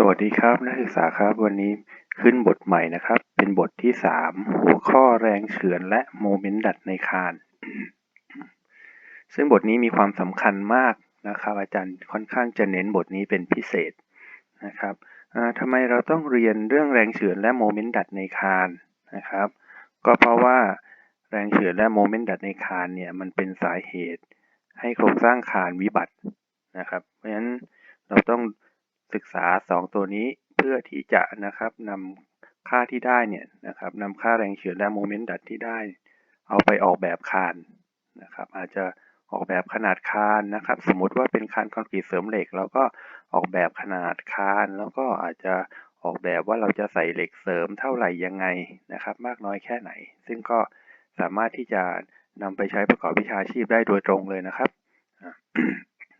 สวัสดีครับ นักศึกษาครับวันนี้ขึ้นบทใหม่นะครับ เป็นบทที่ 3 หัวข้อแรงเฉือนและโมเมนต์ดัดในคาน ซึ่งบทนี้มีความสำคัญมากนะครับ อาจารย์ค่อนข้างจะเน้นบทนี้เป็นพิเศษนะครับทำไมเราต้องเรียนเรื่องแรงเฉือนและโมเมนต์ดัดในคานนะครับ ก็เพราะว่าแรงเฉือนและโมเมนต์ดัดในคานเนี่ยมันเป็นสาเหตุให้โครงสร้างคานวิบัตินะครับ เพราะฉะนั้นเราต้อง ศึกษา 2 ตัวนี้เพื่อที่จะนะครับนำค่าที่ได้เนี่ยนะครับนำค่าแรงเฉือนและโมเมนต์ดัดที่ได้ เอาไปออกแบบคานนะครับอาจจะออกแบบขนาดคานนะครับ สมมติว่าเป็นคานคอนกรีตเสริมเหล็กเราก็ออกแบบขนาดคาน แล้วก็อาจจะออกแบบว่าเราจะใส่เหล็กเสริมเท่าไหร่ยังไงนะครับ มากน้อยแค่ไหน ซึ่งก็สามารถที่จะนำไปใช้ประกอบวิชาชีพได้โดยตรงเลยนะครับ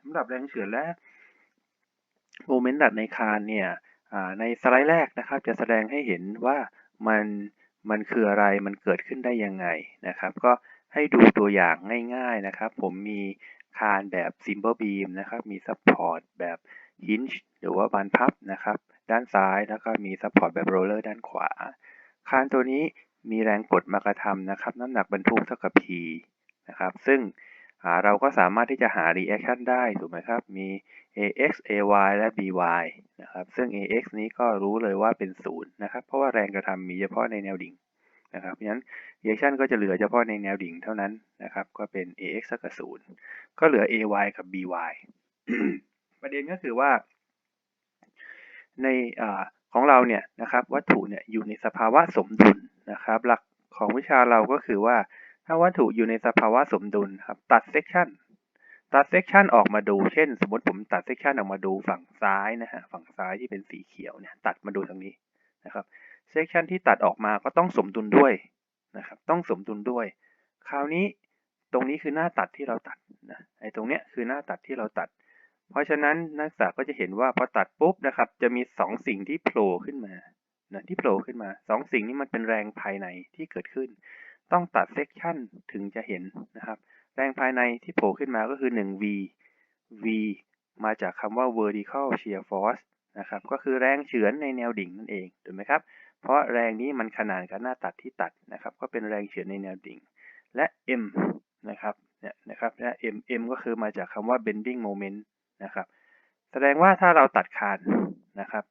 สำหรับแรงเฉือนและ โมเมนต์ดัดในคานเนี่ยในสไลด์แรกนะครับ จะแสดงให้เห็นว่ามันมันคืออะไรมันเกิดขึ้นได้ยังไงนะครับ ก็ให้ดูตัวอย่างง่าย ๆนะครับ ผมมีคานแบบ simple beam นะครับ มี support แบบ hinge หรือว่าบานพับนะครับ ด้านซ้ายแล้วก็มี support แบบ roller ด้านขวา คานตัวนี้มีแรงกดมากระทำนะครับ น้ำหนักบรรทุกเท่ากับ p นะครับ ซึ่ง เราก็สามารถที่จะหา reaction ได้ถูกไหมครับ มี ax ay และ by นะครับ ซึ่ง ax นี้ก็รู้เลยว่าเป็นศูนย์นะครับ เพราะว่าแรงกระทำมีเฉพาะในแนวดิ่งนะครับ เพราะฉะนั้น reaction ก็จะเหลือเฉพาะในแนวดิ่งเท่านั้นนะครับ ก็เป็น ax เท่ากับศูนย์ก็เหลือ ay กับ by ประเด็นก็คือว่า ในอของเราเนี่ยนะครับ วัตถุเนี่ยอยู่ในสภาวะสมดุลนะครับ หลักของวิชาเราก็คือว่า ถ้าวัตถุอยู่ในสภาวะสมดุลครับตัดเซกชันตัดเซกชันออกมาดู เช่น สมมติผมตัดเซกชันออกมาดูฝั่งซ้ายนะฮะฝั่งซ้ายที่เป็นสีเขียวเนี่ยตัดมาดูตรงนี้นะครับเซกชันที่ตัดออกมาก็ต้องสมดุลด้วยนะครับต้องสมดุลด้วย คราวนี้ตรงนี้คือหน้าตัดที่เราตัดนะไอ้ตรงเนี้ยคือหน้าตัดที่เราตัด เพราะฉะนั้นนักศึกษาก็จะเห็นว่าพอตัดปุ๊บนะครับจะมี 2 สิ่งที่โผล่ขึ้นมานะที่โผล่ขึ้นมา 2 สิ่งนี้มันเป็นแรงภายในที่เกิดขึ้น ต้องตัดเซกชันถึงจะเห็นนะครับ แรงภายในที่โผล่ขึ้นมาก็คือ 1V V มาจากคำว่า vertical shear force นะครับ ก็คือแรงเฉือนในแนวดิ่งนั่นเอง ถูกไหมครับ เพราะแรงนี้มันขนานกับหน้าตัดที่ตัดนะครับ ก็เป็นแรงเฉือนในแนวดิ่ง และ M นะครับ เนี่ยนะครับและ M M ก็คือมาจากคำว่า bending moment นะครับ แสดงว่าถ้าเราตัดคานนะครับ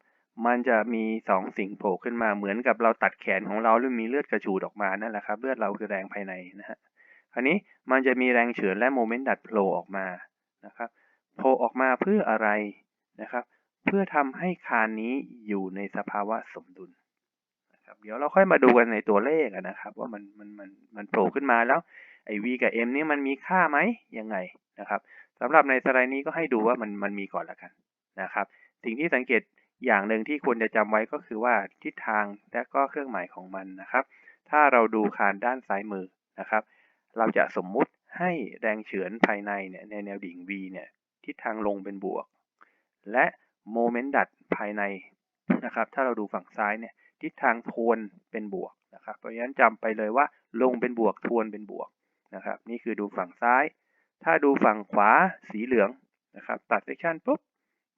มันจะมีสองสิ่งโผล่ขึ้นมาเหมือนกับเราตัดแขนของเราหรือมีเลือดกระฉูดออกมานั่นแหละครับเลือดเราคือแรงภายในนะฮะคราวนี้มันจะมีแรงเฉือนและโมเมนต์ดัดโผล่ออกมานะครับโผล่ออกมาเพื่ออะไรนะครับ เพื่อทำให้คานนี้อยู่ในสภาวะสมดุลนะครับเดี๋ยวเราค่อยมาดูกันในตัวเลขนะครับ ว่ามันมันมันมันโผล่ขึ้นมาแล้วไอ้ v กับ m นี่มันมีค่าไหมยังไงนะครับสำหรับในสไลด์นี้ก็ให้ดูว่ามันมันมีก่อนละกันนะครับ สิ่งที่สังเกต อย่างหนึ่งที่ควรจะจำไว้ก็คือว่าทิศทางและก็เครื่องหมายของมันนะครับ ถ้าเราดูคานด้านซ้ายมือนะครับ เราจะสมมุติให้แรงเฉือนภายในเนี่ยในแนวดิ่ง v เนี่ยทิศทางลงเป็นบวก และโมเมนต์ดัดภายในนะครับ ถ้าเราดูฝั่งซ้ายเนี่ยทิศทางทวนเป็นบวกนะครับ เพราะฉะนั้นจำไปเลยว่าลงเป็นบวกทวนเป็นบวกนะครับ นี่คือดูฝั่งซ้าย ถ้าดูฝั่งขวาสีเหลืองนะครับ ตัดเซกชันปุ๊บ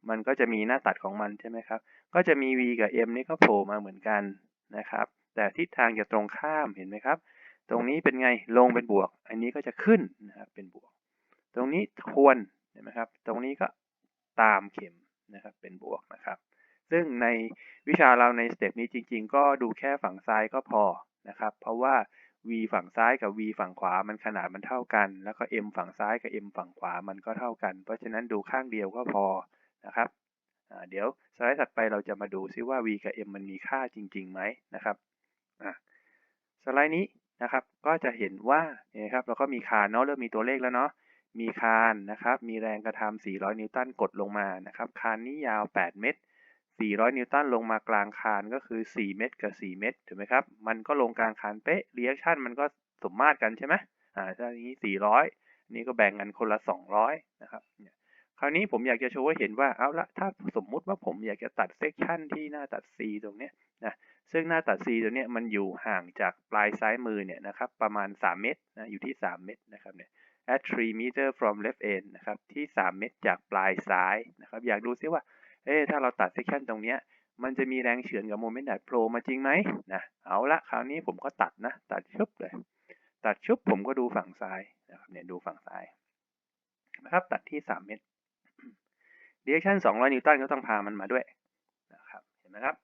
มันก็จะมีหน้าตัดของมันใช่ไหมครับ ก็จะมี v กับ m นี่ก็โผล่มาเหมือนกันนะครับ แต่ทิศทางจะตรงข้ามเห็นไหมครับ ตรงนี้เป็นไงลงเป็นบวก อันนี้ก็จะขึ้นนะครับเป็นบวก ตรงนี้ทวนเห็นไหมครับ ตรงนี้ก็ตามเข็มนะครับเป็นบวกนะครับ ซึ่งในวิชาเราในสเต็ปนี้จริง ๆ ก็ดูแค่ฝั่งซ้ายก็พอนะครับ เพราะว่า v ฝั่งซ้ายกับ v ฝั่งขวามันขนาดมันเท่ากัน แล้วก็ m ฝั่งซ้ายกับ m ฝั่งขวามันก็เท่ากัน เพราะฉะนั้นดูข้างเดียวก็พอ นะครับเดี๋ยวสไลด์ถัดไปเราจะมาดูซิว่า v กับ m มันมีค่าจริงๆไหมนะครับสไลด์นี้นะครับก็จะเห็นว่าเนี่ยครับเราก็มีคานเนาะเริ่มมีตัวเลขแล้วเนาะมีคานนะครับมีแรงกระทำ400 นิวตันกดลงมานะครับคานนี้ยาว 8 เมตร 400 นิวตันลงมากลางคานก็คือ 4 เมตรกับ 4 เมตรถูกไหมครับมันก็ลงกลางคานเป๊ะเรีแอคชั่นมันก็สมมาตรกันใช่ไหมอ่าถ้านี้ 400 นี่ก็แบ่งกันคนละ 200 นะครับเนี่ย คราวนี้ผมอยากจะโชว์ให้เห็นว่าเอาละถ้าสมมุติว่าผมอยากจะตัดเซกชันที่หน้าตัด C ตรงเนี้ยนะซึ่งหน้าตัด C ตรงเนี้ยมันอยู่ห่างจากปลายซ้ายมือเนี่ยนะครับประมาณ 3 เมตรนะอยู่ที่ 3 เมตรนะครับเนี่ย at 3 meter from left end นะครับที่ 3 เมตรจากปลายซ้ายนะครับอยากดูซิว่าเอ๊ะถ้าเราตัดเซ c ชันตรงเนี้ยมันจะมีแรงเฉือนกับโมเมนต์ดัดโผล่มาจริงไหมนะเอาละคราวนี้ผมก็ตัดนะตัดชุบเลย ตัดชุบผมก็ดูฝั่งซ้ายนะครับเนี่ยดูฝั่งซ้ายนะครับตัดที่ 3 เมตร direction 200 นิวตันก็ต้องพามันมาด้วยนะครับเห็นไหมครับ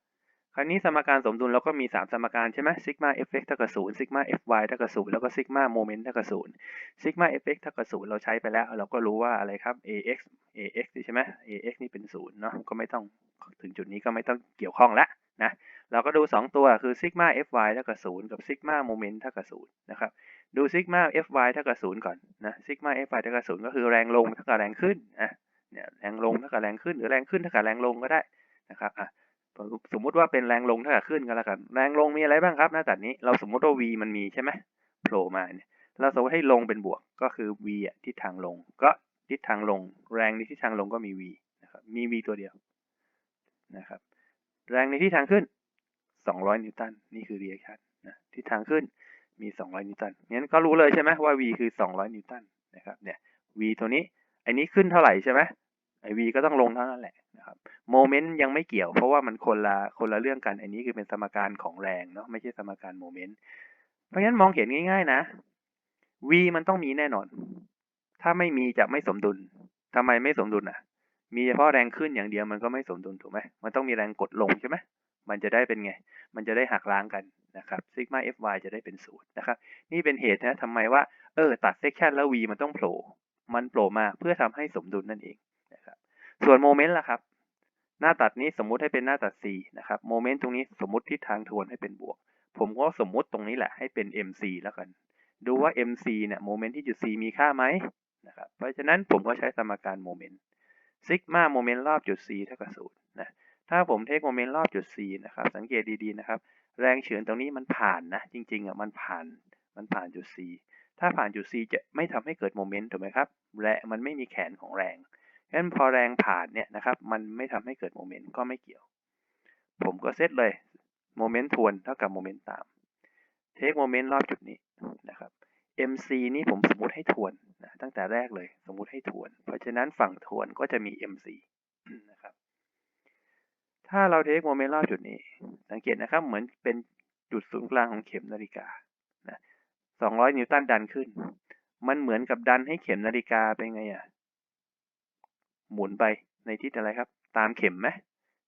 คราวนี้สมการสมดุลเราก็มี 3 สมการใช่ไหมซิกมา fx เท่ากับ0ซิกมา fy เท่ากับ0แล้วก็ซิกมาโมเมนต์เท่ากับ0ซิกมา fx เท่ากับ0เราใช้ไปแล้ว เราก็รู้ว่าอะไรครับ ax ax ใช่ไหม ax นี่เป็น0เนาะก็ไม่ต้องถึงจุดนี้ก็ไม่ต้องเกี่ยวข้องแล้วนะเราก็ดู 2 ตัวคือซิกมา fy เท่ากับ0กับซิกมาโมเมนต์เท่ากับ0นะครับดูซิกมา fy เท่ากับ0ก่อนนะซิกมา fy เท่ากับ0ก็คือแรงลงเท่ากับแรงขึ้นอะ เนี่ยแรงลงเท่ากับแรงขึ้นหรือแรงขึ้นเท่ากับแรงลงก็ได้นะครับอะสมมุติว่าเป็นแรงลงเท่ากับขึ้นก็แล้วกันแรงลงมีอะไรบ้างครับหน้าตัดนี้เราสมมุติว่า v มันมีใช่ไหมโผล่มาเนี่ยเราสมมติให้ลงเป็นบวกก็คือ v อะทิศทางลง ก็ทิศทางลง แรงในทิศทางลงก็มี v นะครับมี v ตัวเดียวนะครับ แรงในทิศทางขึ้น 200 นิวตันนี่คือ reaction นะทิศทางขึ้นมี 200 นิวตันงั้นก็รู้เลยใช่ไหมว่า v คือ 200 นิวตันนะครับเนี่ย v ตัวนี้อันนี้ขึ้นเท่าไหร่ใช่ไหม ไอ v ก็ต้องลงเท่านั้นแหละนะครับโมเมนต์ยังไม่เกี่ยวเพราะว่ามันคนละคนละเรื่องกันอันนี้คือเป็นสมการของแรงเนาะไม่ใช่สมการโมเมนต์เพราะฉะนั้นมองเห็นง่าย ๆ นะ v มันต้องมีแน่นอน ถ้าไม่มีจะไม่สมดุลทำไมไม่สมดุลอะ มีเฉพาะแรงขึ้นอย่างเดียวมันก็ไม่สมดุลถูกไหมมันต้องมีแรงกดลงใช่ไหมมันจะได้เป็นไง มันจะได้หักล้างกันนะครับซิกมา fy จะได้เป็นศูนย์นะครับ นี่เป็นเหตุนะทำไมว่า เออ ตัดเซกชันแล้ว v มันต้องโผล่ มันโผล่มาเพื่อทำให้สมดุลนั่นเองนะ ส่วนโมเมนต์ล่ะครับ หน้าตัดนี้สมมุติให้เป็นหน้าตัด C นะครับโมเมนต์ตรงนี้สมมุติทิศทางทวนให้เป็นบวก ผมก็สมมุติตรงนี้แหละให้เป็น MC แล้วกัน ดูว่า MC เนี่ยโมเมนต์ที่จุด C มีค่าไหมนะครับเพราะฉะนั้นผมก็ใช้สมการโมเมนต์ซิกมาโมเมนต์รอบจุด C เท่ากับศูนย์นะถ้าผมเทคโมเมนต์รอบจุด C นะครับสังเกตดีๆนะครับแรงเฉือนตรงนี้มันผ่านนะ จริงๆอะมันผ่านมันผ่านจุด C ถ้าผ่านจุด C จะไม่ทำให้เกิดโมเมนต์ถูกไหมครับ และมันไม่มีแขนของแรง ฉะนั้นพอแรงผ่านเนี่ยนะครับ มันไม่ทำให้เกิดโมเมนต์ก็ไม่เกี่ยว ผมก็เซตเลยโมเมนต์ทวนเท่ากับโมเมนต์ตามเทคโมเมนต์รอบจุดนี้นะครับ mc นี่ผมสมมติให้ทวนนะตั้งแต่แรกเลยสมมติให้ทวน เพราะฉะนั้นฝั่งทวนก็จะมี mc นะครับ ถ้าเราเทคโมเมนต์รอบจุดนี้ สังเกตนะครับเหมือนเป็นจุดศูนย์กลางของเข็มนาฬิกานะ200 นิวตันดันขึ้น มันเหมือนกับดันให้เข็มนาฬิกาเป็นไงอะ่ะ หมุนไปในทิศอะไรครับ ตามเข็มไหม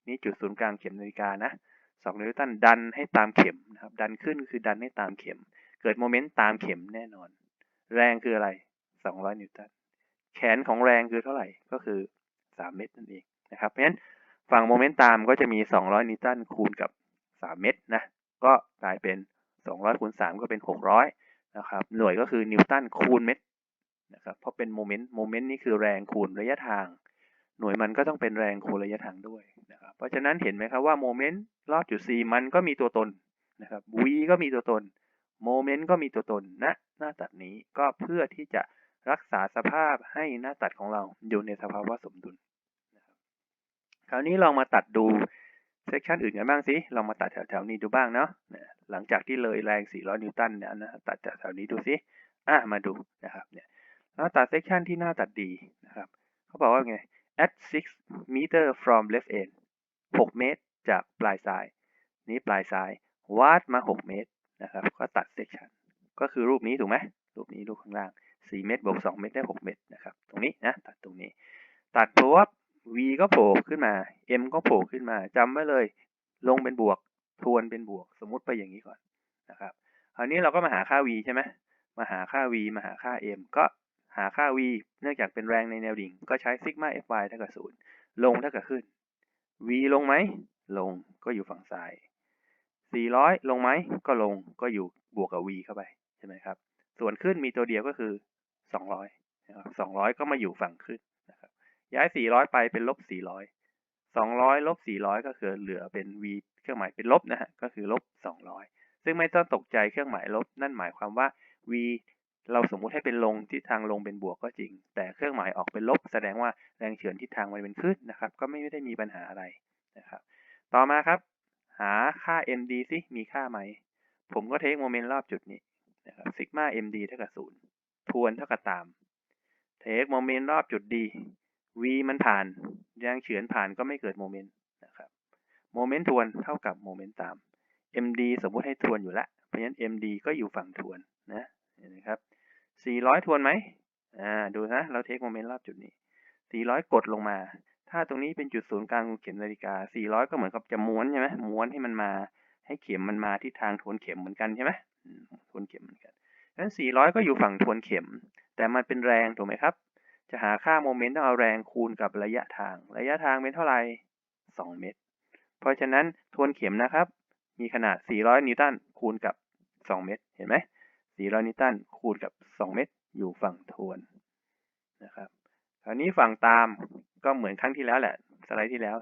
นี่จุดศูนย์กลางเข็มนาฬิกานะสองนิวตันดันให้ตามเข็มนะครับ ดันขึ้นคือดันให้ตามเข็ม เกิดโมเมนต์ตามเข็มแน่นอน แรงคืออะไรสองร้อยนิวตัน แขนของแรงคือเท่าไหร่ ก็คือสามเมตรนั่นเองนะครับ เพราะฉะนั้นฝั่งโมเมนต์ตามก็จะมีสองร้อยนิวตันคูณกับสามเมตรนะ ก็กลายเป็นสองร้อยคูณสามก็เป็นหกร้อยนะครับ หน่วยก็คือนิวตันคูณเมตรนะครับ เพราะเป็นโมเมนต์ โมเมนต์นี้คือแรงคูณระยะทาง หน่วยมันก็ต้องเป็นแรงคูณระยะทางด้วยนะครับเพราะฉะนั้นเห็นไหมครับว่าโมเมนต์รอบจุด C มันก็มีตัวตนนะครับ V ก็มีตัวตนโมเมนต์ก็มีตัวตนณนะหน้าตัดนี้ก็เพื่อที่จะรักษาสภาพให้หน้าตัดของเราอยู่ในสภาวะสมดุลนะครับคราวนี้ลองมาตัดดูเซกชันอื่นกันบ้างสิลองมาตัดแถวๆนี้ดูบ้างเนาะหลังจากที่เลยแรง 400 นิวตันเนี่ยนะตัดแถวๆนี้ดูสิอะมาดูนะครับเนี่ยแล้วตัดเซกชันที่หน้าตัดดีนะครับเขาบอกว่าไง at 6 meter from left end 6 เมตรจากปลายซ้าย นี้ปลายซ้ายวาดมา 6 เมตรนะครับ ก็ตัดเซกชันก็คือรูปนี้ถูกไหมรูปนี้รูปข้างล่าง 4 เมตรบวก 2 เมตรได้ 6 เมตรนะครับ ตรงนี้นะ ตัดตรงนี้ ตัดปุ๊บ v ก็โผล่ขึ้นมา m ก็โผล่ขึ้นมาจำไว้เลย ลงเป็นบวก ทวนเป็นบวก สมมุติไปอย่างนี้ก่อนนะครับ คราวนี้เราก็มาหาค่า v ใช่ไหมมาหาค่า v มาหาค่า m ก็ หาค่า v เนื่องจากเป็นแรงในแนวดิ่ง ก็ใช้ซิกมา fy เท่ากับศูนย์ลงเท่ากับขึ้น v ลงไหม ลงก็อยู่ฝั่งซ้าย 400 ลงไหม ก็ลงก็อยู่บวกกับ v เข้าไปใช่ไหมครับ ส่วนขึ้นมีตัวเดียวก็คือ 200นะครับ200 ก็มาอยู่ฝั่งขึ้นนะครับ ย้าย 400 ไปเป็นลบ 400 200 ลบ 400 ก็คือเหลือเป็น v เครื่องหมายเป็นลบนะฮะ ก็คือลบ 200 ซึ่งไม่ต้องตกใจเครื่องหมายลบ นั่นหมายความว่า v เราสมมุติให้เป็นลงทิศทางลงเป็นบวกก็จริง แต่เครื่องหมายออกเป็นลบ แสดงว่าแรงเฉือนทิศทางมันเป็นขึ้นนะครับ ก็ไม่ได้มีปัญหาอะไรนะครับ ต่อมาครับ หาค่า md สิมีค่าไหม ผมก็เทคโมเมนต์รอบจุดนี้นะครับซิกมา md เท่ากับศูนย์ทวนเท่ากับตาม เทคโมเมนต์รอบจุด d v มันผ่านแรงเฉือนผ่านก็ไม่เกิดโมเมนต์นะครับโมเมนต์ทวนเท่ากับโมเมนต์ตาม md สมมุติให้ทวนอยู่ล้วเพราะฉะนั้น md ก็อยู่ฝั่งทวนนะ 400 ทวนไหมอ่าดูนะ เราเทคโมเมนต์รอบจุดนี้ 400 กดลงมา ถ้าตรงนี้เป็นจุดศูนย์กลางของเข็มนาฬิกา 400 ก็เหมือนกับจะม้วนใช่ไหมม้วนให้มันมา ให้เข็มมันมาที่ทางทวนเข็มเหมือนกันใช่ไหมอืมทวนเข็มเหมือนกันดังนั้น 400 ก็อยู่ฝั่งทวนเข็ม แต่มันเป็นแรงถูกไหมครับ จะหาค่าโมเมนต์ต้องเอาแรงคูณกับระยะทาง ระยะทางเป็นเท่าไหร่ 2 เมตร เพราะฉะนั้นทวนเข็มนะครับ มีขนาด 400 นิวตันคูณกับ 2 เมตร เห็นไหม 400 นิวตันคูณกับ 2 เมตรอยู่ฝั่งทวนนะครับคราวนี้ฝั่งตามก็เหมือนครั้งที่แล้วแหละสไลด์ที่แล้ว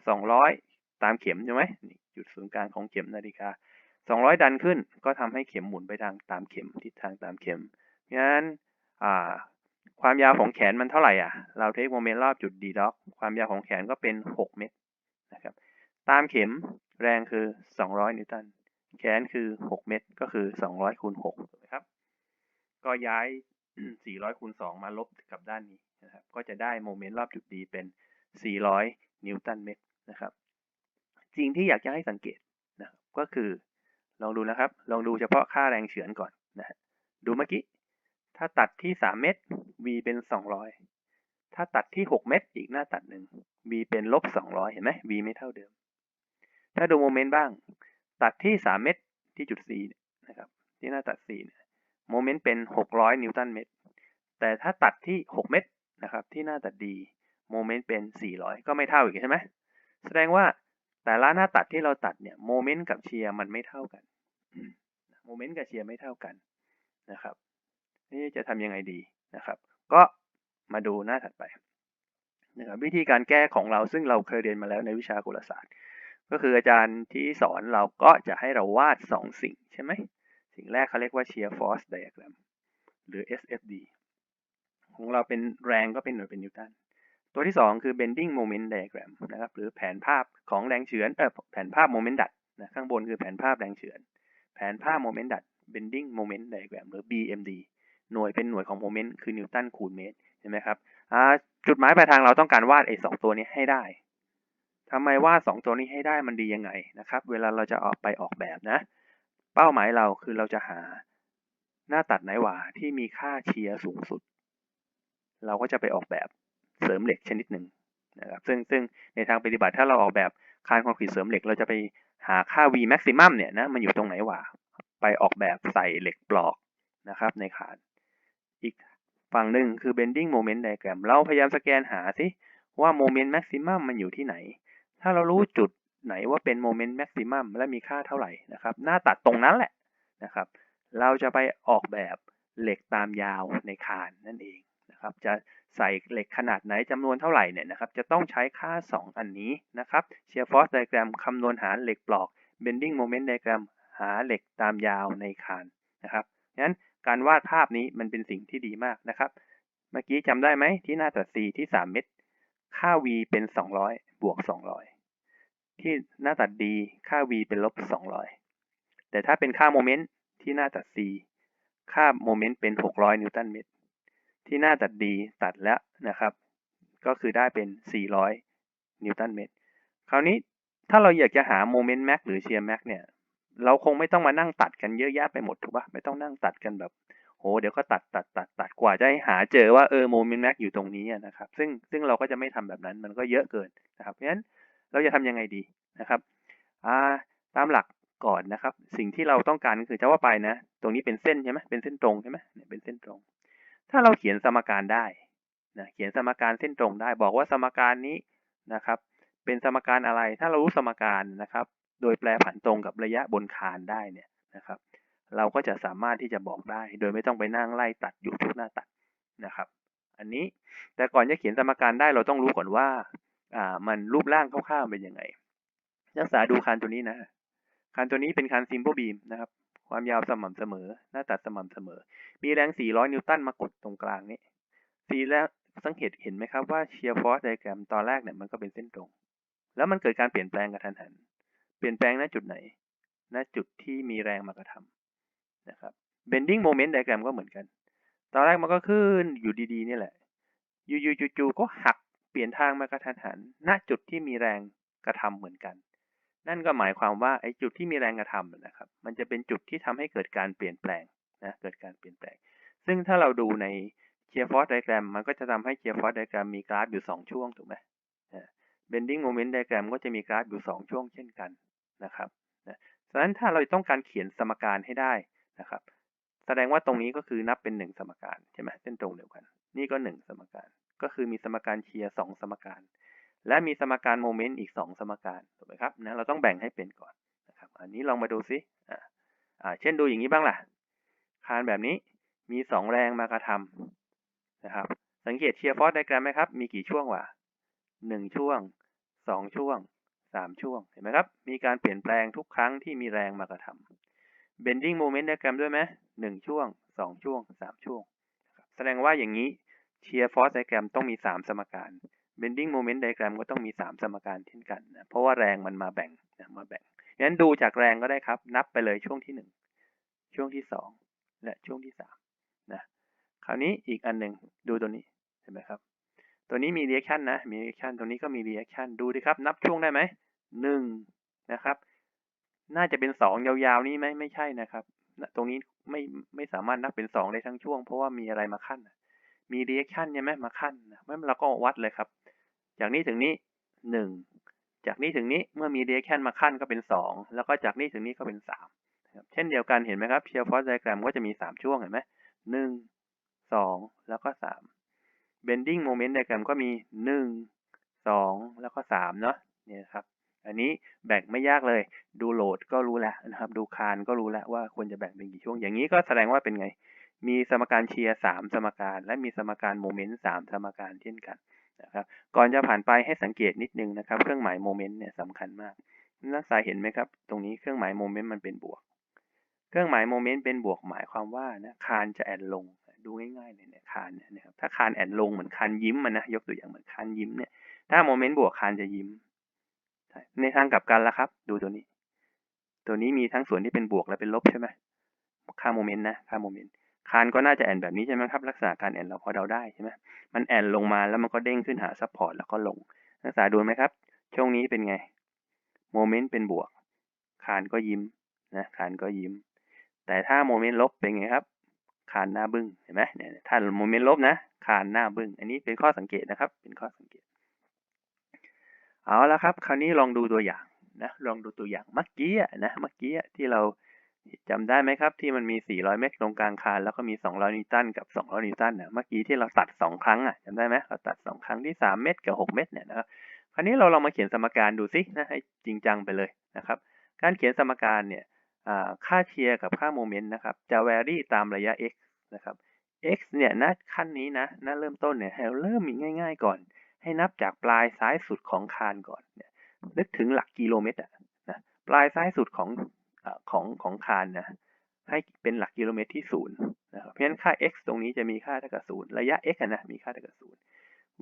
200 ตามเข็มใช่ไหมจุดศูนย์กลางของเข็มนาฬิกา 200 ดันขึ้นก็ทำให้เข็มหมุนไปทางตามเข็มทิศทางตามเข็มเพราะฉะนั้นความยาวของแขนมันเท่าไหร่อะ เราเทคโมเมนต์รอบจุด d ด็อกความยาวของแขนก็เป็น 6 เมตรนะครับตามเข็มแรงคือ 200 นิวตัน แขนคือ 6 เมตร ก็คือ 200คูณ6ถูกไหมครับ ก็ย้าย 400คูณ2มาลบกับด้านนี้นะครับ ก็จะได้โมเมนต์รอบจุด D เป็น 400 นิวตันเมตรนะครับสิ่งที่อยากจะให้สังเกตนะครับก็คือลองดูนะครับ ลองดูเฉพาะค่าแรงเฉือนก่อนนะฮะดูเมื่อกี้ ถ้าตัดที่ 3 เมตร v เป็น 200 ถ้าตัดที่ 6 เมตร อีกหน้าตัดหนึ่ง v เป็นลบ 200 เห็นไหม v ไม่เท่าเดิม ถ้าดูโมเมนต์บ้าง ตัดที่ 3 เมตรที่จุด C นะครับ ที่หน้าตัด C เนี่ย โมเมนต์เป็น 600 นิวตันเมตร แต่ถ้าตัดที่ 6 เมตรนะครับที่หน้าตัด D โมเมนต์เป็น 400 ก็ไม่เท่าอีกใช่ไหมแสดงว่าแต่ละหน้าตัดที่เราตัดเนี่ยโมเมนต์กับเชียร์มันไม่เท่ากันโมเมนต์กับเชียร์ไม่เท่ากันนะครับนี่จะทำยังไงดีนะครับ ก็มาดูหน้าถัดไปนะครับวิธีการแก้ของเราซึ่งเราเคยเรียนมาแล้วในวิชากลศาสตร์ ก็คืออาจารย์ที่สอนเราก็จะให้เราวาดสองสิ่งใช่ไหม สิ่งแรกเขาเรียกว่า shear force diagram หรือ SFD ของเราเป็นแรงก็เป็นหน่วยเป็นนิวตัน ตัวที่สองคือ bending moment diagram นะครับ หรือแผนภาพของแรงเฉือน เออแผนภาพโมเมนต์ดัดนะ ข้างบนคือแผนภาพแรงเฉือน แผนภาพโมเมนต์ดัด bending moment diagram หรือ BMD หน่วยเป็นหน่วยของโมเมนต์คือนิวตันคูณเมตร เห็นไหมครับ จุดหมายปลายทางเราต้องการวาดไอ้สองตัวนี้ให้ได้ทำไมวาดสองตัวนี้ให้ได้มันดียังไงนะครับ เวลาเราจะออกไปออกแบบนะ เป้าหมายเราคือเราจะหาหน้าตัดไหนหว่าที่มีค่าเชียร์สูงสุด เราก็จะไปออกแบบเสริมเหล็กชนิดหนึ่งนะครับซึ่งซึ่งในทางปฏิบัติถ้าเราออกแบบคานคอนกรีตเสริมเหล็ก เราจะไปหาค่า V maximum เนี่ยนะมันอยู่ตรงไหนหว่าไปออกแบบใส่เหล็กปลอกนะครับในคานอีกฝั่งหนึ่งคือ bending moment diagram เราพยายามสแกนหาสิว่า moment maximum มันอยู่ที่ไหน ถ้าเรารู้จุด ไหนว่าเป็น moment maximum และมีค่าเท่าไหร่นะครับหน้าตัดตรงนั้นแหละนะครับ เราจะไปออกแบบเหล็กตามยาวในคานนั่นเองนะครับ จะใส่เหล็กขนาดไหนจำนวนเท่าไหร่เนี่ยนะครับ จะต้องใช้ค่า 2 อันนี้นะครับ shear force diagram คำนวณหาเหล็กปลอก bending moment diagram หาเหล็กตามยาวในคานนะครับงั้นการวาดภาพนี้มันเป็นสิ่งที่ดีมากนะครับ เมื่อกี้จำได้ไหมที่หน้าตัด C ที่ 3 เมตรค่า V เป็น 200 บวก 200 ที่หน้าตัด D ค่า V เป็นลบ200 แต่ถ้าเป็นค่าโมเมนต์ที่หน้าตัด C ค่าโมเมนต์เป็น 600 นิวตันเมตร ที่หน้าตัด D ตัดแล้วนะครับ ก็คือได้เป็น 400 นิวตันเมตร คราวนี้ถ้าเราอยากจะหาโมเมนต์แม็กหรือเชียร์แม็กเนี่ยเราคงไม่ต้องมานั่งตัดกันเยอะแยะไปหมดถูกปะไม่ต้องนั่งตัดกันแบบโหเดี๋ยวก็ตัดตัดตัดตัดกว่าจะให้หาเจอว่าเออโมเมนต์แม็กอยู่ตรงนี้นะครับ ซึ่งซึ่งเราก็จะไม่ทำแบบนั้นมันก็เยอะเกินนะครับเพราะฉะนั้น เราจะทำยังไงดีนะครับอ่าตามหลักก่อนนะครับ สิ่งที่เราต้องการก็คือจะว่าไปนะ ตรงนี้เป็นเส้นใช่ไหมเป็นเส้นตรงใช่ไหมเนี่ยเป็นเส้นตรง ถ้าเราเขียนสมการได้นะเขียนสมการเส้นตรงได้ บอกว่าสมการนี้นะครับ เป็นสมการอะไร ถ้าเรารู้สมการนะครับ โดยแปลผันตรงกับระยะบนคานได้เนี่ยนะครับ เราก็จะสามารถที่จะบอกได้ โดยไม่ต้องไปนั่งไล่ตัดอยู่ทุกหน้าตัดนะครับ อันนี้แต่ก่อนจะเขียนสมการได้เราต้องรู้ก่อนว่า อ่ามันรูปร่างคร่าวๆเป็นยังไง นักศึกษาดูคานตัวนี้นะคานตัวนี้เป็นคานซิมโบบีมนะครับ ความยาวสม่ำเสมอ หน้าตัดสม่ำเสมอ มีแรง 400 นิวตันมากดตรงกลางนี้สีแล้วสังเกตเห็นไหมครับว่าเชียร์ฟอร์สไดแกรมตอนแรกเนี่ยมันก็เป็นเส้นตรง แล้วมันเกิดการเปลี่ยนแปลงกระทันหัน เปลี่ยนแปลงณจุดไหน ณจุดที่มีแรงมากระทำนะครับ bending moment diagram ก็เหมือนกัน ตอนแรกมันก็ขึ้นอยู่ดีๆนี่แหละ อยู่ๆจู่ๆก็หัก เปลี่ยนทางมากระทันหัน ณ จุดที่มีแรงกระทำเหมือนกัน นั่นก็หมายความว่าไอ้จุดที่มีแรงกระทำนะครับ มันจะเป็นจุดที่ทำให้เกิดการเปลี่ยนแปลงนะ เกิดการเปลี่ยนแปลง ซึ่งถ้าเราดูในเชียร์ฟอร์ดไดแกรมมันก็จะทำให้เชียร์ฟอร์ดไดแกรมมีกราฟอยู่ 2 ช่วงถูกไหม bending moment diagram ก็จะมีกราฟอยู่ 2 ช่วงเช่นกันนะครับนะฉะนั้นถ้าเราต้องการเขียนสมการให้ได้นะครับ แสดงว่าตรงนี้ก็คือนับเป็น 1 สมการใช่ไหมเส้นตรงเดียวกัน นี่ก็ 1 สมการ ก็คือมีสมการเชียร์2สมการ และมีสมการโมเมนต์อีก 2 สมการถูกไหมครับนะเราต้องแบ่งให้เป็นก่อนนะครับอันนี้ลองมาดูซิอ่าอ่าเช่นดูอย่างนี้บ้างล่ะ คานแบบนี้มี 2 แรงมากระทำนะครับ สังเกตเชียร์ฟอร์สไดแกรมไหมครับ มีกี่ช่วงวะหนึ่งช่วงสองช่วงสามช่วงเห็นไหมครับ มีการเปลี่ยนแปลงทุกครั้งที่มีแรงมากระทำ bending moment diagram ด้วยไหมหนึ่งช่วงสองช่วงสามช่วง แสดงว่าอย่างนี้ shear force diagram ต้องมีสามสมการ bending moment diagram ก็ต้องมีสามสมการเช่นกันนะเพราะว่าแรงมันมาแบ่งนะมาแบ่งงั้นดูจากแรงก็ได้ครับ นับไปเลยช่วงที่หนึ่งช่วงที่สองและช่วงที่สามนะคราวนี้อีกอันหนึ่งดูตัวนี้เห็นไหมครับ ตัวนี้มี reaction นะมี reaction ตัวนี้ก็มี reaction ดูดิครับ นับช่วงได้ไหมหนึ่งนะครับ น่าจะเป็นสองยาวๆ นี้ไหมไม่ใช่นะครับ ตรงนี้ไม่ไม่สามารถนับเป็นสองได้ทั้งช่วง เพราะว่ามีอะไรมาขั้น มี reaction ใช่ไหมมาขั้นนะงั้นเราก็วัดเลยครับ จากนี้ถึงนี้หนึ่งจากนี้ถึงนี้เมื่อมี reaction มาขั้นก็เป็นสองแล้วก็จากนี้ถึงนี้ก็เป็นสามเช่นเดียวกันเห็นไหมครับ shear force diagram ก็จะมีสามช่วงเห็นไหมหนึ่งสองแล้วก็สาม bending moment diagram ก็มีหนึ่งสองแล้วก็สามเนาะเนี่ยครับ อันนี้แบ่งไม่ยากเลย ดูโหลดก็รู้แล้วนะครับ ดูคานก็รู้แล้วว่าควรจะแบ่งเป็นกี่ช่วง อย่างนี้ก็แสดงว่าเป็นไง มีสมการเชียร์สามสมการ และมีสมการโมเมนต์สามสมการเช่นกันนะครับก่อนจะผ่านไปให้สังเกตนิดนึงนะครับ เครื่องหมายโมเมนต์เนี่ยสำคัญมาก นักศึกษาเห็นไหมครับ ตรงนี้เครื่องหมายโมเมนต์มันเป็นบวก เครื่องหมายโมเมนต์เป็นบวกหมายความว่านะคานจะแอนลงดูง่ายๆเลยเนี่ยคานเนี่ยนะครับถ้าคานแอนลงเหมือนคานยิ้มมันนะยกตัวอย่างเหมือนคานยิ้มเนี่ยถ้าโมเมนต์บวกคานจะยิ้ม ในทางกลับกันแล้วครับ ดูตัวนี้ ตัวนี้มีทั้งส่วนที่เป็นบวกและเป็นลบใช่ไหมค่าโมเมนต์นะค่าโมเมนต์ คานก็น่าจะแอนแบบนี้ใช่ไหมครับ ลักษณะการแอนเราพอเดาได้ใช่ไหมมันแอนลงมาแล้วมันก็เด้งขึ้นหาซัพพอร์ตแล้วก็ลงนักศึกษาดูไหมครับ ช่วงนี้เป็นไง โมเมนต์เป็นบวก คานก็ยิ้มนะคานก็ยิ้ม แต่ถ้าโมเมนต์ลบเป็นไงครับคานหน้าบึ้งเห็นไหมเนี่ยถ้าโมเมนต์ลบนะคานหน้าบึ้ง อันนี้เป็นข้อสังเกตนะครับ เป็นข้อสังเกต เอาละครับ คราวนี้ลองดูตัวอย่างนะ ลองดูตัวอย่างเมื่อกี้นะ เมื่อกี้ที่เรา จำได้ไหมครับที่มันมี 400 เมตรตรงกลางคานแล้วก็มี 200 นิวตันกับ 200 นิวตันเนะเมื่อกี้ที่เราตัด 2 ครั้งอะจำได้ไหมเราตัด 2 ครั้งที่ 3 เมตรกับ 6 เมตรเนี่ยนะครับคราวนี้เราลองมาเขียนสมการดูสินะให้จริงจังไปเลยนะครับ การเขียนสมการเนี่ยค่าเชียร์กับค่าโมเมนต์นะครับ จะ vary ตามระยะ x นะครับ x เนี่ยณขั้นนี้นะณเริ่มต้นเนี่ยให้เราเริ่มมีง่าย ๆ ก่อน ให้นับจากปลายซ้ายสุดของคานก่อนเนี่ยนึกถึงหลักกิโลเมตรอะนะปลายซ้ายสุดของ ของของคานนะให้เป็นหลักกิโลเมตรที่ศูนย์นะครับเพราะฉะนั้นค่า x ตรงนี้จะมีค่าเท่ากับศูนย์ระยะ x นะมีค่าเท่ากับศูนย์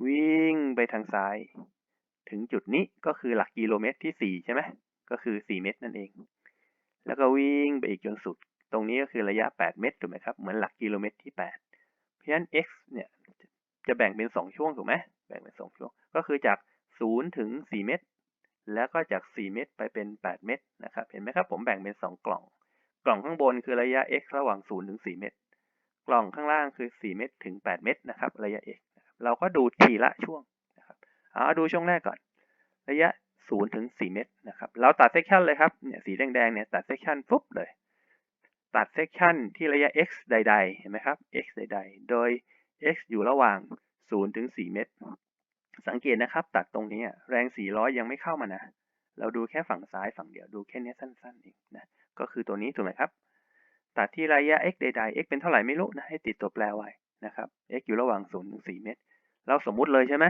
วิ่งไปทางซ้าย ถึงจุดนี้ก็คือหลักกิโลเมตรที่สี่ใช่ไหมก็คือสี่เมตรนั่นเอง แล้วก็วิ่งไปอีกจนสุด ตรงนี้ก็คือระยะ 8 เมตรถูกไหมครับเหมือนหลักกิโลเมตรที่ 8 เพราะฉะนั้น x เนี่ยจะแบ่งเป็น 2 ช่วงถูกไหมแบ่งเป็น 2 ช่วง ก็คือจาก 0 ถึง 4 เมตร แล้วก็จาก 4 เมตรไปเป็น 8 เมตรนะครับ เห็นไหมครับ ผมแบ่งเป็น 2 กล่อง กล่องข้างบนคือระยะ x ระหว่าง 0 ถึง 4 เมตรกล่องข้างล่างคือ 4 เมตรถึง 8 เมตรนะครับ ระยะ x เราก็ดูทีละช่วงนะครับ เอาดูช่วงแรกก่อน ระยะ 0 ถึง 4 เมตรนะครับ เราตัดเซกชันเลยครับ เนี่ย สีแดงๆ เนี่ย ตัดเซกชันปุ๊บเลย ตัดเซกชันที่ระยะ x ใด ๆ เห็นไหมครับ x ใด ๆ โดย x อยู่ระหว่าง 0 ถึง 4 เมตร สังเกตนะครับตัดตรงนี้แรง 400 ยังไม่เข้ามานะ เราดูแค่ฝั่งซ้ายฝั่งเดียวดูแค่นี้สั้นๆเองนะก็คือตัวนี้ถูกไหมครับ ตัดที่ระยะ x ใดๆ x เป็นเท่าไหร่ไม่รู้นะให้ติดตัวแปรไว้นะครับ x อยู่ระหว่าง0ถึง4เมตร เราสมมุติเลยใช่ไหม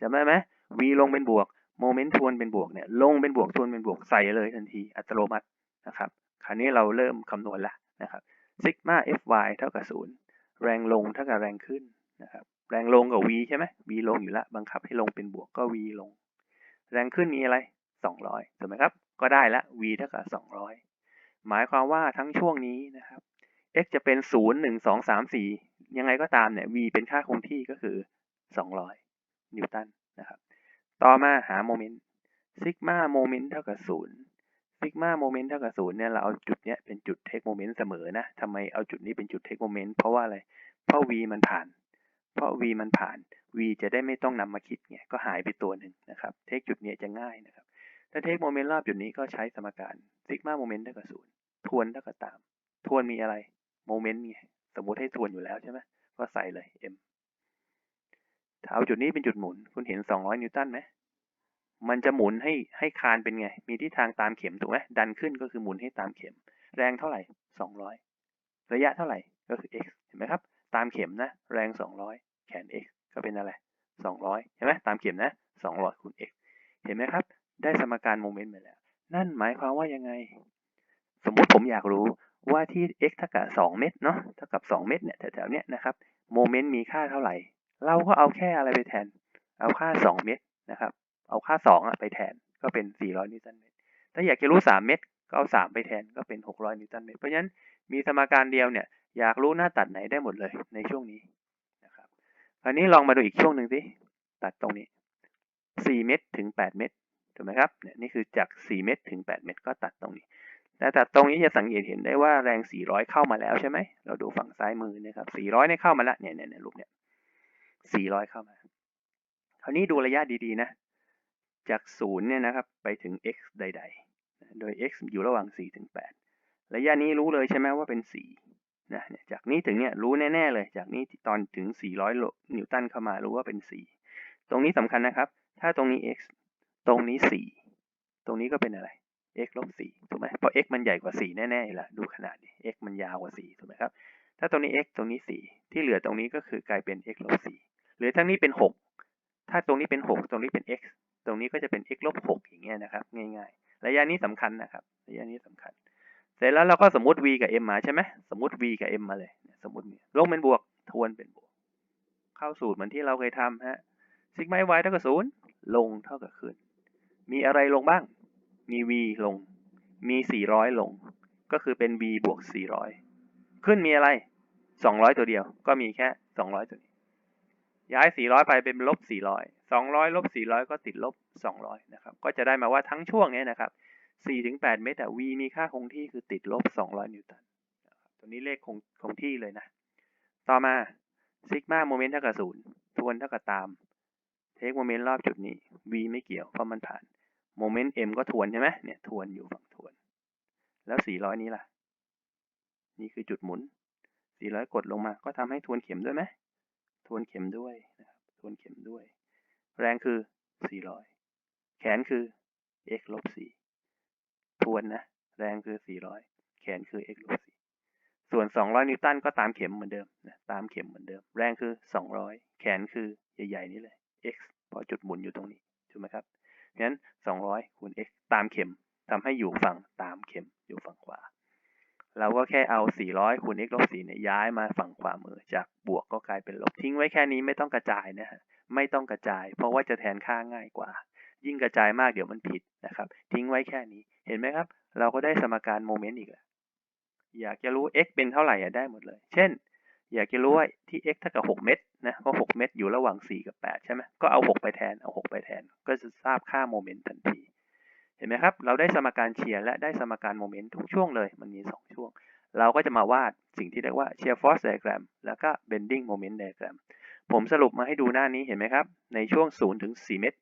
จำได้ไหม v ลงเป็นบวกโมเมนต์ทวนเป็นบวกเนี่ยลงเป็นบวกทวนเป็นบวกใส่เลยทันทีอัตโนมัตินะครับคราวนี้เราเริ่มคำนวณล้วนะครับซิกมา fy เท่ากับ0แรงลงเท่ากับแรงขึ้นนะครับ แรงลงกับ v ใช่ไหม v ลงอยู่แล้วบังคับให้ลงเป็นบวกก็ v ลง แรงขึ้นมีอะไร 200ถูกไหมครับ ก็ได้ละ v เท่ากับ 200 หมายความว่าทั้งช่วงนี้นะครับ x จะเป็น 0 1 2 3 4 ยังไงก็ตามเนี่ย v เป็นค่าคงที่ก็คือ 200 นิวตันนะครับ ต่อมาหาโมเมนต์ซิกมาโมเมนต์เท่ากับศูนย์ซิกมาโมเมนต์เท่ากับศูนย์เนี่ย เราเอาจุดเนี้ยเป็นจุดเทคโมเมนต์เสมอนะทำไมเอาจุดนี้เป็นจุดเทคโมเมนต์เพราะว่าอะไร เพราะ v มันผ่าน เพราะ v มันผ่าน v จะได้ไม่ต้องนำมาคิดไงก็หายไปตัวหนึ่งนะครับเทคจุดนี้จะง่ายนะครับถ้าเทคโมเมนต์รอบจุดนี้ก็ใช้สมการซิกมาโมเมนต์เท่ากับศูนย์ทวนเท่ากับตาม ทวนมีอะไรโมเมนต์ไงสมมติให้ทวนอยู่แล้วใช่ไหมก็ใส่เลย m ถ้าเอาจุดนี้เป็นจุดหมุน คุณเห็น 200 นิวตันไหมมันจะหมุนให้ให้คานเป็นไง มีทิศทางตามเข็มถูกไหมดันขึ้นก็คือหมุนให้ตามเข็ม แรงเท่าไหร่ 200 ระยะเท่าไหร่ก็คือ x เห็นไหมครับ ตามเข็มนะ แรง 200 แขน x ก็เป็นอะไร 200เห็นไหมตามเข็มนะ 200คูณ x เห็นไหมครับ ได้สมการโมเมนต์มาแล้ว นั่นหมายความว่ายังไง สมมุติผมอยากรู้ว่าที่ x เท่ากับ 2 เมตรเนาะเท่ากับ 2 เมตรเนี่ยแถวๆเนี้ยนะครับโมเมนต์มีค่าเท่าไหร่ เราก็เอาแค่อะไรไปแทน เอาค่า 2 เมตรนะครับ เอาค่า 2อะไปแทนก็เป็น 400 นิวตันเมตร ถ้าอยากจะรู้ 3 เมตรก็เอา 3 ไปแทนก็เป็น 600 นิวตันเมตร เพราะฉะนั้นมีสมการเดียวเนี่ย อยากรู้หน้าตัดไหนได้หมดเลยในช่วงนี้นะครับคราวนี้ลองมาดูอีกช่วงหนึ่งสิตัดตรงนี้ 4 เมตรถึง 8 เมตรถูกไหมครับเนี่ยนี่คือจาก 4 เมตรถึง 8 เมตรก็ตัดตรงนี้แต่ตัดตรงนี้จะสังเกตเห็นได้ว่าแรง 400 เข้ามาแล้วใช่ไหมเราดูฝั่งซ้ายมือนะครับ 400เนี่ยเข้ามาแล้วเนี่ยเนี่ยรูปเนี่ย 400 เข้ามาคราวนี้ดูระยะดีๆนะ จาก 0 เนี่ยนะครับไปถึง x ใด ๆ โดย x อยู่ระหว่าง 4 ถึง 8 ระยะนี้รู้เลยใช่ไหมว่าเป็น 4 นะจากนี้ถึงเนี่ยรู้แน่ๆเลย จากนี้ตอนถึง 400โลนิวตันเข้ามารู้ว่าเป็น 4 ตรงนี้สำคัญนะครับ ถ้าตรงนี้ x ตรงนี้ 4 ตรงนี้ก็เป็นอะไร x ลบ4ถูกไหมเพราะ x มันใหญ่กว่า 4 แน่ๆละดูขนาดนี้ x มันยาวกว่า 4 ถูกไหมครับ ถ้าตรงนี้ x ตรงนี้ 4 ที่เหลือตรงนี้ก็คือกลายเป็น x ลบ4หรือทั้งนี้เป็น 6 ถ้าตรงนี้เป็น 6 ตรงนี้เป็น x ตรงนี้ก็จะเป็น x ลบ6อย่างเงี้ยนะครับ ง่าย ๆ ระยะนี้สำคัญนะครับ ระยะนี้สำคัญ สร็จแล้วเราก็สมมติ v กับ m มาใช่ไหมสมมติ v กับ m มาเลย สมมติลงเป็นบวก ทวนเป็นบวก เข้าสูตรเหมือนที่เราเคยทำฮะซิกมา y เท่ากับศูนย์ลงเท่ากับขึ้น มีอะไรลงบ้าง มี v ลง มี 400 ลง ก็คือเป็น v บวก 400 ขึ้นมีอะไร 200 ตัวเดียว ก็มีแค่ 200 ตัวนี้ ย้าย 400 ไปเป็นลบ 400 200 ลบ 400 ก็ติดลบ 200 นะครับ ก็จะได้มาว่าทั้งช่วงนี้นะครับ 4-8 เมตร v มีค่าคงที่คือติดลบ 200 นิวตันตัวนี้เลขคงคงที่เลยนะ ต่อมาซิกมาโมเมนต์เท่ากับศูนย์ทวนเท่ากับตามเทคโมเมนต์รอบจุดนี้ v ไม่เกี่ยวเพราะมันผ่านโมเมนต์ m ก็ทวนใช่ไหมเนี่ยทวนอยู่ฝั่งทวน แล้ว 400 นี้ล่ะ นี่คือจุดหมุน 400 กดลงมา ก็ทำให้ทวนเข็มด้วยไหมทวนเข็มด้วยนะครับทวนเข็มด้วย แรงคือ 400 แขนคือ x ลบ4 ทวนนะ แรงคือ 400 แขนคือ x ลบ4ส่วน 200 นิวตันก็ตามเข็มเหมือนเดิมนะตามเข็มเหมือนเดิม แรงคือ 200 แขนคือใหญ่ๆนี่เลย x เพราะจุดหมุนอยู่ตรงนี้ถูกไหมครับงั้น 200 คูณ x ตามเข็มทำให้อยู่ฝั่งตามเข็มอยู่ฝั่งขวา เราก็แค่เอา 400 คูณ x ลบ4เนี่ยย้ายมาฝั่งขวามือ จากบวกก็กลายเป็นลบทิ้งไว้แค่นี้ไม่ต้องกระจายนะฮะไม่ต้องกระจาย เพราะว่าจะแทนค่าง่ายกว่า ยิ่งกระจายมากเดี๋ยวมันผิดนะครับ ทิ้งไว้แค่นี้ เห็นไหมครับ เราก็ได้สมการโมเมนต์อีกแล้วอยากจะรู้ x เป็นเท่าไหร่ได้หมดเลย เช่น อยากจะรู้ว่าที่ x เท่ากับ 6 เมตรนะเพราะ 6 เมตรอยู่ระหว่าง 4 กับ 8 ใช่ไหมก็เอา 6 ไปแทน เอา 6 ไปแทน ก็จะทราบค่าโมเมนต์ทันที เห็นไหมครับ เราได้สมการเชียร์และได้สมการโมเมนต์ทุกช่วงเลย มันมี 2 ช่วง เราก็จะมาวาดสิ่งที่เรียกว่าเชียร์ฟอร์สไดแกรมแล้วก็ bending moment diagram ผมสรุปมาให้ดูหน้านี้เห็นไหมครับ ในช่วง0ถึง4เมตร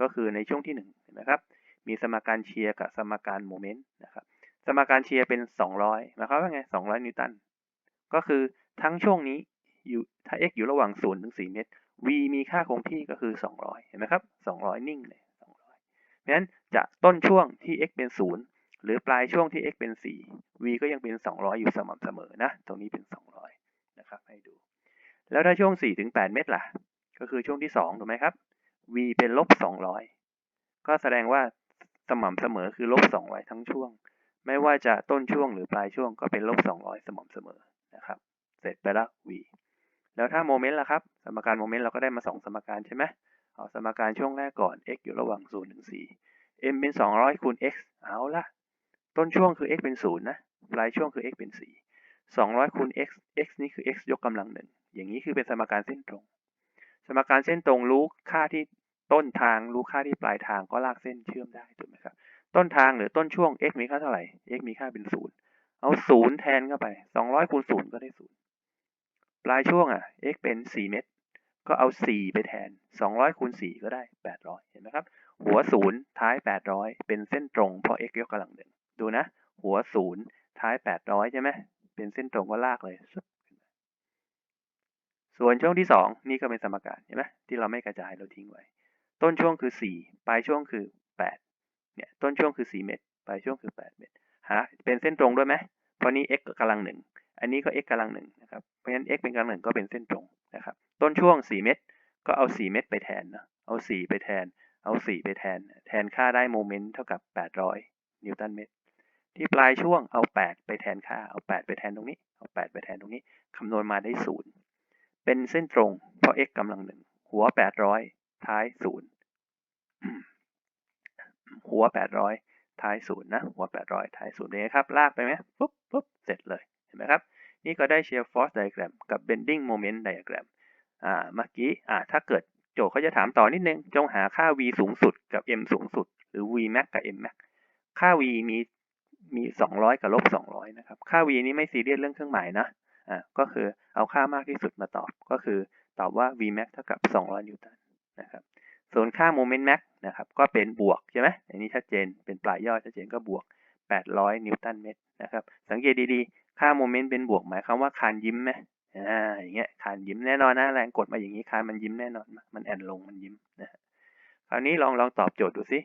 ก็คือในช่วงที่1เห็นไหมครับ มีสมการเชียร์กับสมการโมเมนต์นะครับสมการเชียร์เป็น 200หมายความว่าไง 200 นิวตัน ก็คือทั้งช่วงนี้อยู่ถ้า x อยู่ระหว่าง 0 ถึง 4 เมตร v มีค่าคงที่ก็คือ 200 เห็นไหมครับ 200 นิ่งเลย 200เพราะฉะนั้นจะต้นช่วงที่ x เป็น 0 หรือปลายช่วงที่ x เป็น 4 v ก็ยังเป็น 200 อยู่สม่ำเสมอนะ ตรงนี้เป็น 200 นะครับ ให้ดู แล้วถ้าช่วง 4 ถึง 8 เมตรล่ะ ก็คือช่วงที่ 2 ถูกไหมครับ v เป็นลบ 200 ก็แสดงว่า สม่ำเสมอคือลบ200 ทั้งช่วง ไม่ว่าจะต้นช่วงหรือปลายช่วงก็เป็นลบ200 สม่ำเสมอนะครับ เสร็จไปล้ว v แล้วถ้าโมเมนต์ล่ะครับ สมการโมเมนต์เราก็ได้มา 2 สมการใช่ไหมเอาสมการช่วงแรกก่อน x อยู่ระหว่าง0ถึง4 m เป็น 200 คูณ x เอาละต้นช่วงคือ x เป็น 0 นะ ปลายช่วงคือ x เป็น 4 200 คูณ x x นี่คือ x ยกกำลังหนึ่ง อย่างนี้คือเป็นสมการเส้นตรง สมการเส้นตรงรู้ค่าที่ ต้นทางรู้ค่าที่ปลายทางก็ลากเส้นเชื่อมได้ถูกไหมครับ ต้นทางหรือต้นช่วง x มีค่าเท่าไหร่ x มีค่าเป็นศูนย์เอาศูนย์แทนเข้าไปสองร้อยคูณศูนย์ก็ได้ศูนย์ปลายช่วงอะ x เป็นสี่เมตร ก็เอาสี่ไปแทนสองร้อยคูณสี่ก็ได้แปดร้อยเห็นไหมครับ หัวศูนย์ท้ายแปดร้อยเป็นเส้นตรงเพราะ x ยกกำลังหนึ่งดูนะ หัวศูนย์ท้ายแปดร้อยใช่ไหมเป็นเส้นตรงก็ลากเลยส่วนช่วงที่สองนี่ก็เป็นสมการเห็นไหมที่เราไม่กระจายเราทิ้งไว้ ต้นช่วงคือสี่ปลายช่วงคือแปดเนี่ย ต้นช่วงคือสี่เมตรปลายช่วงคือแปดเมตรหา เป็นเส้นตรงด้วยไหมเพราะนี้ x กำลังหนึ่ง อันนี้ก็ x กำลังหนึ่งนะครับ เพราะฉะนั้น x เป็นกำลังหนึ่งก็เป็นเส้นตรงนะครับ ต้นช่วงสี่เมตรก็เอาสี่เมตรไปแทนนะ เอาสี่ไปแทน เอาสี่ไปแทน แทนค่าได้โมเมนต์เท่ากับแปดร้อยนิวตันเมตร ที่ปลายช่วงเอาแปดไปแทนค่า เอาแปดไปแทนตรงนี้ เอาแปดไปแทนตรงนี้ คำนวณมาได้ศูนย์เป็นเส้นตรง เพราะ x กำลังหนึ่ง หัวแปดร้อย ท้ายศูนย์หัวแปดร้อยท้ายศูนย์นะ หัวแปดร้อยท้ายศูนย์เลยครับ ลากไปไหมปุ๊บปุ๊บเสร็จเลย เห็นไหมครับ นี่ก็ได้เชียร์ฟอร์สไดอะแกรมกับ bending moment diagram อ่าเมื่อกี้อ่าถ้าเกิดโจทย์เขาจะถามต่อนิดนึง จงหาค่า v สูงสุดกับ m สูงสุด หรือ v max กับ m max ค่า v มีมี 200 กับลบ 200 นะครับ ค่า v นี้ไม่ซีเรียสเรื่องเครื่องหมายนะ อ่า ก็คือเอาค่ามากที่สุดมาตอบ ก็คือตอบว่า v max เท่ากับ 200 นิวตัน นะครับส่วนค่า moment max นะครับก็เป็นบวกใช่ไหมอันนี้ชัดเจนเป็นปลายย่อชัดเจนก็บวก 800 นิวตันเมตรนะครับสังเกตดีๆ ค่าโมเมนต์เป็นบวกหมายความว่าคานยิ้มไหมอ่าอย่างเงี้ยคานยิ้มแน่นอนนะแรงกดมาอย่างนี้คานมันยิ้มแน่นอนมันแอนลงมันยิ้มนะคราวนี้ลองลองตอบโจทย์ดูสิ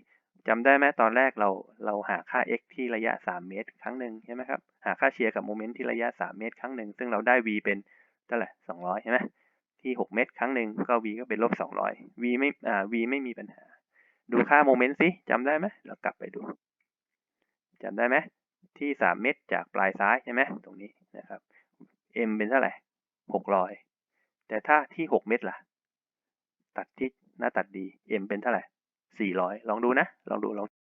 จำได้ไหมตอนแรกเราเราหาค่า x ที่ระยะ 3 เมตร ครั้งหนึ่งใช่ไหมครับหาค่าเชียร์กับโมเมนต์ที่ระยะ 3 เมตร ครั้งหนึ่งซึ่งเราได้ v เป็นเท่าไหร่200ใช่ไหม ที่ 6 เมตรครั้งหนึ่งก็ v ก็เป็นลบ 200 v ไม่อ่า v ไม่มีปัญหา ดูค่าโมเมนต์สิจำได้ไหมเรากลับไปดูจำได้ไหมที่ 3 เมตรจากปลายซ้ายใช่ไหมตรงนี้นะครับ m เป็นเท่าไหร่ 600 แต่ถ้าที่ 6 เมตรล่ะ ตัดที่หน้าตัดดี m เป็นเท่าไหร่ 400 ลองดูนะ ลองดูลอง